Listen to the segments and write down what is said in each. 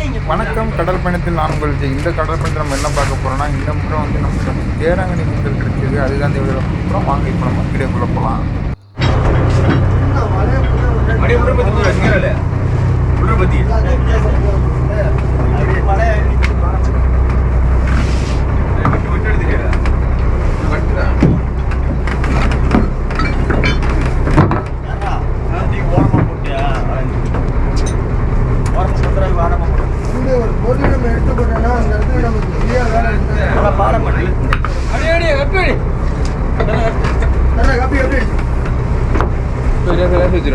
வணக்கம். கடல் பயணத்தில் நான் உங்கள் இந்த கடல் பயணத்தில் நம்ம என்ன பார்க்க போறோம்னா இந்த முறை வந்து நமக்கு வந்து தேராங்கனி மீன்கள் கிடைச்சது அதுதான் இந்த அப்புறம் வாங்க இப்போ நம்ம வீடியோக்குள்ள போகலாம் அப்படியே பற்றி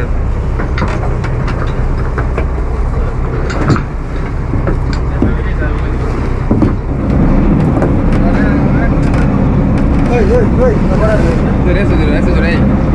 ってるはいはいはい、分からない。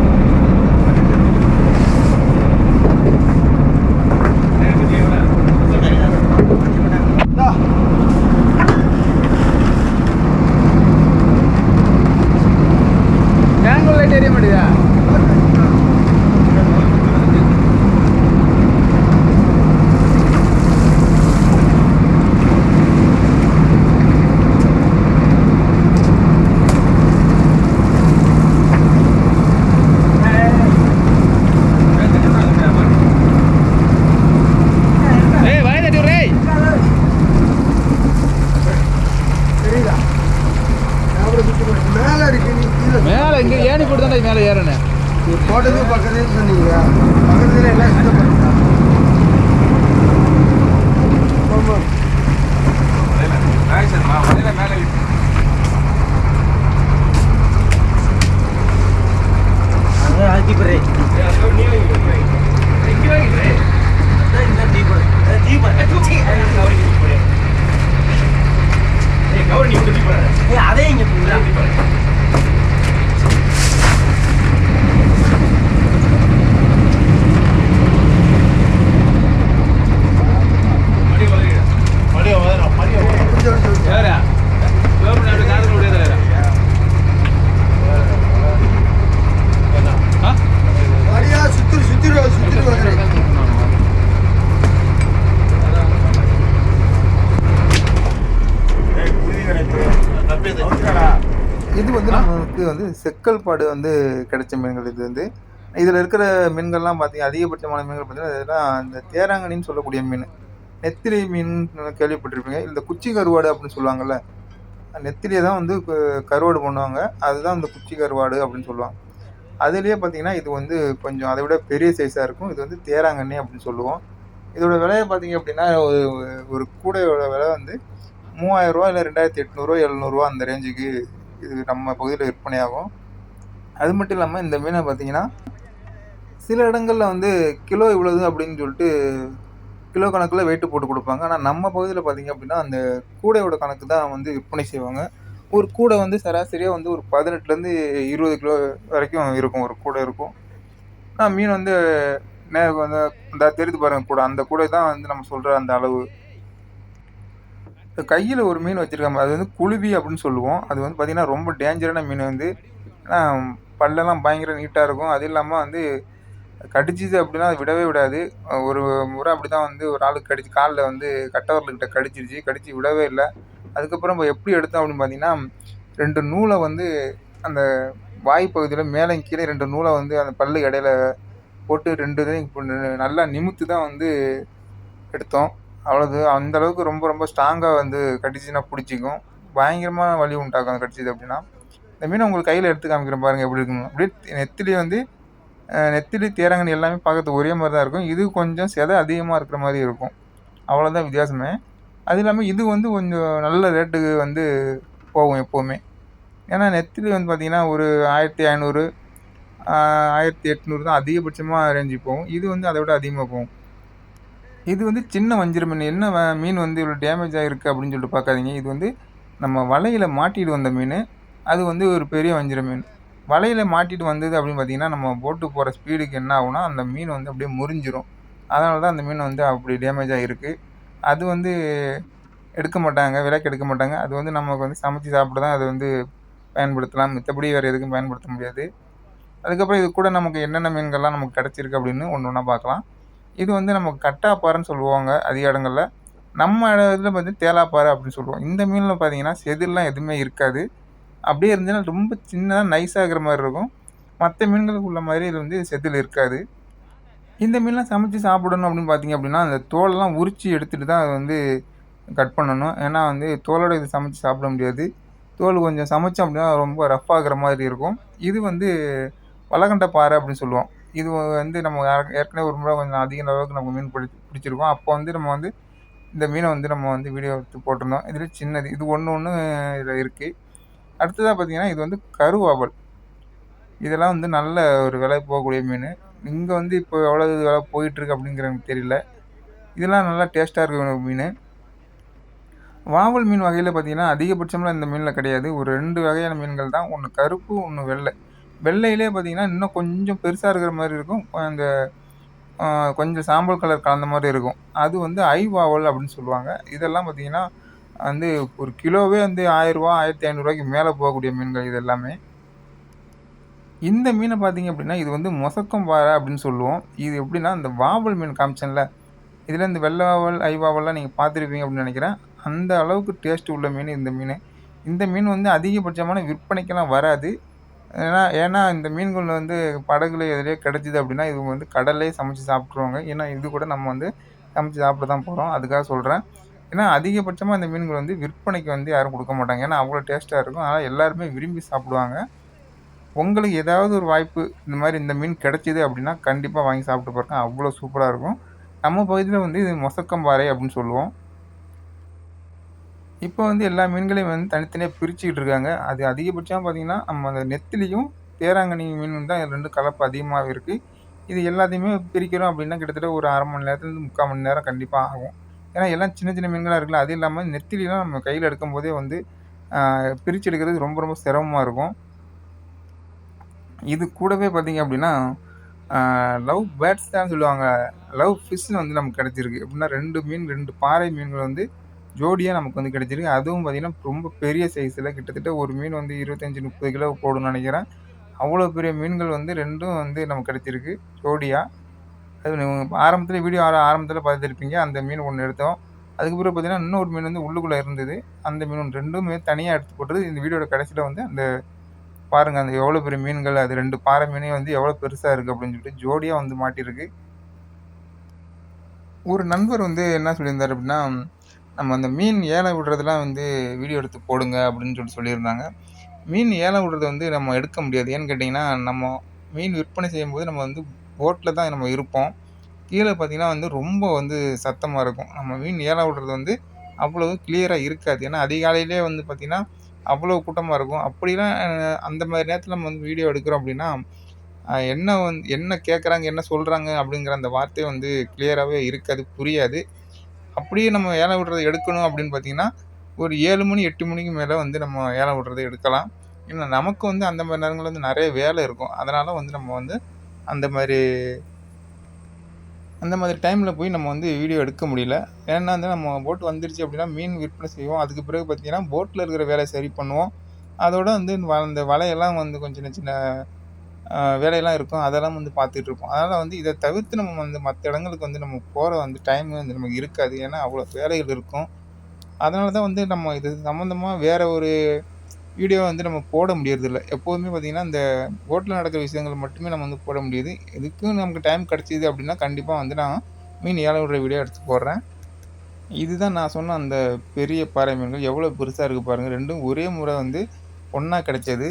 இது. வந்து நமக்கு வந்து செக்கல் பாடு வந்து கிடைச்ச மீன்கள் இது வந்து. இதில் இருக்கிற மீன்கள்லாம் பார்த்தீங்க அதிகபட்சமான மீன்கள் பார்த்தீங்கன்னா இதெல்லாம் இந்த தேராங்கனின்னு சொல்லக்கூடிய மீன். நெத்திலி மீன் கேள்விப்பட்டிருப்பீங்க. இந்த குச்சி கருவாடு அப்படின்னு சொல்லுவாங்கல்ல நெத்திலியை தான் வந்து கருவாடு பண்ணுவாங்க. அதுதான் இந்த குச்சி கருவாடு அப்படின்னு சொல்லுவாங்க. அதுலேயே பார்த்தீங்கன்னா இது வந்து கொஞ்சம் அதை விட பெரிய சைஸாக இருக்கும். இது வந்து தேராங்கண்ணி அப்படின்னு சொல்லுவோம். இதோட விலையை பார்த்தீங்க அப்படின்னா ஒரு ஒரு கூடையோட விலை வந்து மூவாயிரரூவா இல்லை ரெண்டாயிரத்தி எட்நூறுவா எழுநூறுவா அந்த ரேஞ்சுக்கு இது நம்ம பகுதியில் விற்பனையாகும் அது மட்டும் இல்லாமல் இந்த மீனை பார்த்தீங்கன்னா சில இடங்களில் வந்து கிலோ இவ்வளவு அப்படின்னு சொல்லிட்டு கிலோ கணக்கில் வெயிட்டு போட்டு கொடுப்பாங்க. ஆனால் நம்ம பகுதியில் பார்த்தீங்க அப்படின்னா அந்த கூடையோட கணக்கு தான் வந்து விற்பனை செய்வாங்க. ஒரு கூடை வந்து சராசரியாக வந்து ஒரு பதினெட்டுலேருந்து இருபது கிலோ வரைக்கும் இருக்கும். ஒரு கூடை இருக்கும். ஆனால் மீன் வந்து நே வந்து இந்த தெரியுது பாருங்கள் கூடை அந்த கூடை தான் வந்து நம்ம சொல்கிற அந்த அளவு. கையில் ஒரு மீன் வச்சுருக்காங்க. அது வந்து குழுவி அப்படின்னு சொல்லுவோம். அது வந்து பார்த்திங்கன்னா ரொம்ப டேஞ்சரான மீன் வந்து. ஏன்னா பல்லெல்லாம் பயங்கர நீட்டாக இருக்கும். அது இல்லாமல் வந்து கடிச்சிது அப்படின்னா அது விடவே விடாது. ஒரு முறை அப்படி தான் வந்து ஒரு ஆளுக்கு கடிச்சு காலில் வந்து கட்டவரலுக்கிட்ட கடிச்சிருச்சு. கடிச்சு விடவே இல்லை. அதுக்கப்புறம் இப்போ எப்படி எடுத்தோம் அப்படின்னு பார்த்தீங்கன்னா ரெண்டு நூலை வந்து அந்த வாய் பகுதியில் மேலே கீழே ரெண்டு நூலை வந்து அந்த பல்லு இடையில போட்டு ரெண்டு இதையும் நல்லா நிமித்து தான் வந்து எடுத்தோம். அவ்வளோது அந்தளவுக்கு ரொம்ப ரொம்ப ஸ்ட்ராங்காக வந்து கடிச்சுன்னா பிடிச்சிக்கும். பயங்கரமான வலி உண்டாக்கும் அது கடிச்சது அப்படின்னா. இந்த மீனை உங்களுக்கு கையில் எடுத்து காமிக்கிறேன் பாருங்கள் எப்படி இருக்குன்னு. அப்படியே நெத்திலி வந்து நெத்திலி தேரங்கன் எல்லாமே பார்க்கறதுக்கு ஒரே மாதிரி தான் இருக்கும். இது கொஞ்சம் செதை அதிகமாக இருக்கிற மாதிரி இருக்கும். அவ்வளோதான் வித்தியாசமே. அது இல்லாமல் இது வந்து கொஞ்சம் நல்ல ரேட்டுக்கு வந்து போகும் எப்போவுமே. ஏன்னா நெத்திலி வந்து பார்த்திங்கன்னா ஒரு ஆயிரத்தி ஐநூறு ஆயிரத்தி எட்நூறு தான் அதிகபட்சமாக ரேஞ்சு போகும். இது வந்து அதை விட அதிகமாக போகும். இது வந்து சின்ன வஞ்சிர மீன் என்ன வ- மீன் வந்து இவ்வளோ டேமேஜ் ஆகிருக்கு அப்படின்னு சொல்லிட்டு பார்க்காதீங்க. இது வந்து நம்ம வலையில் மாட்டிட்டு வந்த மீன். அது வந்து ஒரு பெரிய வஞ்சிர மீன். வலையில் மாட்டிட்டு வந்தது அப்படின்னு பார்த்தீங்கன்னா நம்ம போட்டு போகிற ஸ்பீடுக்கு என்ன ஆகுனா அந்த மீன் வந்து அப்படியே முறிஞ்சிரும். அதனால தான் அந்த மீன் வந்து அப்படி டேமேஜ் ஆகிருக்கு அது வந்து எடுக்க மாட்டாங்க விலைக்கு எடுக்க மாட்டாங்க. அது வந்து நமக்கு வந்து சமைச்சு சாப்பிட தான் அது வந்து பயன்படுத்தலாம். மித்தபடி வேறு எதுக்கும் பயன்படுத்த முடியாது. அதுக்கப்புறம் இது கூட நமக்கு என்னென்ன மீன்கள்லாம் நமக்கு கிடச்சிருக்கு அப்படின்னு ஒன்று ஒன்றா பார்க்கலாம். இது வந்து நம்ம கட்டாப்பாறைன்னு சொல்லுவாங்க அதிக இடங்களில். நம்ம இதில் பார்த்தீங்கன்னா தேலாப்பாறை அப்படின்னு சொல்லுவோம். இந்த மீனில் பார்த்தீங்கன்னா செதில்லாம் எதுவுமே இருக்காது. அப்படியே இருந்துச்சுன்னா ரொம்ப சின்னதாக நைஸாக இருக்கிற மாதிரி இருக்கும். மற்ற மீன்களுக்கு உள்ள மாதிரி இது வந்து செதில் இருக்காது. இந்த மீன்லாம் சமைச்சு சாப்பிடணும் அப்படின்னு பார்த்தீங்க அப்படின்னா அந்த தோலெல்லாம் உரித்து எடுத்துகிட்டு தான் அதை வந்து கட் பண்ணணும். ஏன்னா வந்து தோலோட இது சமைச்சு சாப்பிட முடியாது. தோல் கொஞ்சம் சமைச்சோம் அப்படின்னா ரொம்ப ரஃப் ஆகிற மாதிரி இருக்கும். இது வந்து வலகண்ட பாறை அப்படின்னு சொல்லுவோம். இது வந்து நம்ம ஏற்கனவே ஒரு முறை கொஞ்சம் அதிக அளவுக்கு நம்ம மீன் பிடி பிடிச்சிருக்கோம். அப்போ வந்து நம்ம வந்து இந்த மீனை வந்து நம்ம வந்து வீடியோ எடுத்து போட்டிருந்தோம். இதில் சின்னது இது ஒன்று ஒன்று இதில் இருக்குது அடுத்ததாக பார்த்தீங்கன்னா இது வந்து கருவாவல். இதெல்லாம் வந்து நல்ல ஒரு விலை போகக்கூடிய மீன். இங்கே வந்து இப்போ எவ்வளோ விலை போயிட்டுருக்கு அப்படிங்கிற எனக்கு தெரியல. இதெல்லாம் நல்லா டேஸ்ட்டாக இருக்கிற மீன். வாவல் மீன் வகையில் பார்த்தீங்கன்னா அதிகபட்சம்லாம் இந்த மீனில் கிடையாது. ஒரு ரெண்டு வகையான மீன்கள் தான். ஒன்று கருப்பு ஒன்று வெள்ளை. வெள்ளையிலே பார்த்தீங்கன்னா இன்னும் கொஞ்சம் பெருசாக இருக்கிற மாதிரி இருக்கும். அந்த கொஞ்சம் சாம்பல் கலர் கலந்த மாதிரி இருக்கும். அது வந்து ஐ வாவல் அப்படின்னு சொல்லுவாங்க. இதெல்லாம் பார்த்தீங்கன்னா வந்து ஒரு கிலோவே வந்து ஆயிரரூவா ஆயிரத்தி ஐநூறுரூவாய்க்கு மேலே போகக்கூடிய மீன்கள் இது எல்லாமே இந்த மீனை பார்த்தீங்க அப்படின்னா இது வந்து மொசக்கம் பாறை அப்படின்னு சொல்லுவோம். இது எப்படின்னா இந்த வாவல் மீன் காமிச்சேன்ல இதில் இந்த வெள்ளை வாவல் ஐ வாவல்லாம் நீங்கள் பார்த்துருப்பீங்க அப்படின்னு நினைக்கிறேன். அந்த அளவுக்கு டேஸ்ட் உள்ள மீன் இந்த மீன். இந்த மீன் வந்து அதிகபட்சமான விற்பனைக்கெல்லாம் வராது. ஏன்னா ஏன்னா இந்த மீன்கள் வந்து படகுல எதுலேயே கிடச்சிது அப்படின்னா இது வந்து கடல்லே சமைச்சு சாப்பிட்ருவாங்க ஏன்னா இது கூட நம்ம வந்து சமைச்சு சாப்பிட தான் போகிறோம் அதுக்காக சொல்கிறேன் ஏன்னா அதிகபட்சமாக இந்த மீன்கள் வந்து விற்பனைக்கு வந்து யாரும் கொடுக்க மாட்டாங்க. ஏன்னா அவ்வளோ டேஸ்ட்டாக இருக்கும். அதனால் எல்லாருமே விரும்பி சாப்பிடுவாங்க. உங்களுக்கு ஏதாவது ஒரு வாய்ப்பு இந்த மாதிரி இந்த மீன் கிடைச்சிது அப்படின்னா கண்டிப்பாக வாங்கி சாப்பிட்டு பாருங்க. அவ்வளோ சூப்பராக இருக்கும். நம்ம பகுதியில் வந்து இது மொசக்கம்பாறை அப்படின்னு சொல்லுவோம். இப்போ வந்து எல்லா மீன்களையும் வந்து தனித்தனியாக பிரிச்சுக்கிட்டு இருக்காங்க அது அதிகபட்சமாக பார்த்தீங்கன்னா நம்ம அந்த நெத்திலியும் தேராங்கனி மீன் தான் இது ரெண்டு கலப்பு அதிகமாகவே இருக்குது இது எல்லாத்தையுமே பிரிக்கிறோம் அப்படின்னா கிட்டத்தட்ட ஒரு அரை மணி நேரத்துலேருந்து முக்கால் மணி நேரம் கண்டிப்பாக ஆகும். ஏன்னா எல்லாம் சின்ன சின்ன மீன்களாக இருக்குல்ல அது இல்லாமல் நெத்திலிலாம் நம்ம கையில் எடுக்கும் போதே வந்து பிரித்து எடுக்கிறது ரொம்ப ரொம்ப சிரமமாக இருக்கும். இது கூடவே பார்த்தீங்க அப்படின்னா லவ் பேர்ட்ஸ் தான் சொல்லுவாங்க. லவ் ஃபிஷ்னு வந்து நமக்கு கிடச்சிருக்கு. எப்படின்னா ரெண்டு மீன் ரெண்டு பாறை மீன்கள் வந்து ஜோடியாக நமக்கு வந்து கிடச்சிருக்கு. அதுவும் பார்த்திங்கன்னா ரொம்ப பெரிய சைஸில் கிட்டத்தட்ட ஒரு மீன் வந்து இருபத்தஞ்சி முப்பது கிலோ போடும்னு நினைக்கிறேன். அவ்வளோ பெரிய மீன்கள் வந்து ரெண்டும் வந்து நமக்கு கிடச்சிருக்கு. ஜோடியாக அது ஆரம்பத்தில் வீடியோ ஆர ஆரம்பத்தில் பார்த்துருப்பீங்க. அந்த மீன் ஒன்று எடுத்தோம். அதுக்கப்புறம் பார்த்தீங்கன்னா இன்னொரு மீன் வந்து உள்ளுக்குள்ளே இருந்தது. அந்த மீன் ஒன்று ரெண்டுமே தனியாக எடுத்து போட்டது. இந்த வீடியோட கடைசியில் வந்து அந்த பாருங்கள் அந்த எவ்வளோ பெரிய மீன்கள் அது ரெண்டு பாறை மீனே வந்து எவ்வளோ பெருசாக இருக்குது அப்படின்னு சொல்லிட்டு ஜோடியாக வந்து மாட்டியிருக்கு ஒரு நண்பர் வந்து என்ன சொல்லியிருந்தார் அப்படின்னா நம்ம அந்த மீன் ஏலம் விடுறதுலாம் வந்து வீடியோ எடுத்து போடுங்க அப்படின்னு சொல்லி சொல்லியிருந்தாங்க. மீன் ஏலம் விடுறது வந்து நம்ம எடுக்க முடியாது. ஏன்னு கேட்டிங்கன்னா நம்ம மீன் விற்பனை செய்யும்போது நம்ம வந்து போட்டில் தான் நம்ம இருப்போம். கீழே பார்த்தீங்கன்னா வந்து ரொம்ப வந்து சத்தமாக இருக்கும். நம்ம மீன் ஏலம் விடுறது வந்து அவ்வளவு கிளியராக இருக்காது. ஏன்னா அதிகாலையிலே வந்து பார்த்திங்கன்னா அவ்வளோ கூட்டமாக இருக்கும். அப்படிலாம் அந்த மாதிரி நேரத்தில் நம்ம வந்து வீடியோ எடுக்கிறோம் அப்படின்னா என்ன வந்து என்ன கேட்குறாங்க என்ன சொல்கிறாங்க அப்படிங்கிற அந்த வார்த்தை வந்து கிளியராகவே இருக்காது புரியாது. அப்படியே நம்ம ஏலம் விடுறதை எடுக்கணும் அப்படின்னு பார்த்தீங்கன்னா ஒரு ஏழு மணி எட்டு மணிக்கு மேலே வந்து நம்ம ஏலம் விடுறதை எடுக்கலாம். ஏன்னா நமக்கு வந்து அந்த மாதிரி நேரங்களில் வந்து நிறைய வேலை இருக்கும். அதனால் வந்து நம்ம வந்து அந்த மாதிரி அந்த மாதிரி டைமில் போய் நம்ம வந்து வீடியோ எடுக்க முடியல. ஏன்னா வந்து நம்ம போட் வந்துருச்சு அப்படின்னா மீன் விற்பனை செய்வோம். அதுக்கு பிறகு பார்த்தீங்கன்னா போட்டில் இருக்கிற வேலையை சரி பண்ணுவோம். அதோட வந்து அந்த வலையெல்லாம் வந்து கொஞ்சம் சின்ன சின்ன வேலையெல்லாம் இருக்கும். அதெல்லாம் வந்து பார்த்துட்டு இருப்போம் அதனால் வந்து இதை தவிர்த்து நம்ம வந்து மற்ற இடங்களுக்கு வந்து நம்ம போகிற வந்து டைம் வந்து நமக்கு இருக்காது. ஏன்னா அவ்வளோ வேலைகள் இருக்கும். அதனால தான் வந்து நம்ம இது சம்மந்தமாக வேறு ஒரு வீடியோ வந்து நம்ம போட முடியறதில்ல. எப்போதுமே பார்த்திங்கன்னா இந்த ஓட்டில் நடக்கிற விஷயங்கள் மட்டுமே நம்ம வந்து போட முடியுது. இதுக்கும் நமக்கு டைம் கிடச்சிது அப்படின்னா கண்டிப்பாக வந்து நான் மீன் ஏழை விடுற வீடியோ எடுத்து போடுறேன். இதுதான் நான் சொன்ன அந்த பெரிய பாறை மீன்கள். எவ்வளோ பெருசாக இருக்குது பாருங்கள் ரெண்டும் ஒரே முறை வந்து ஒன்றா கிடைச்சது.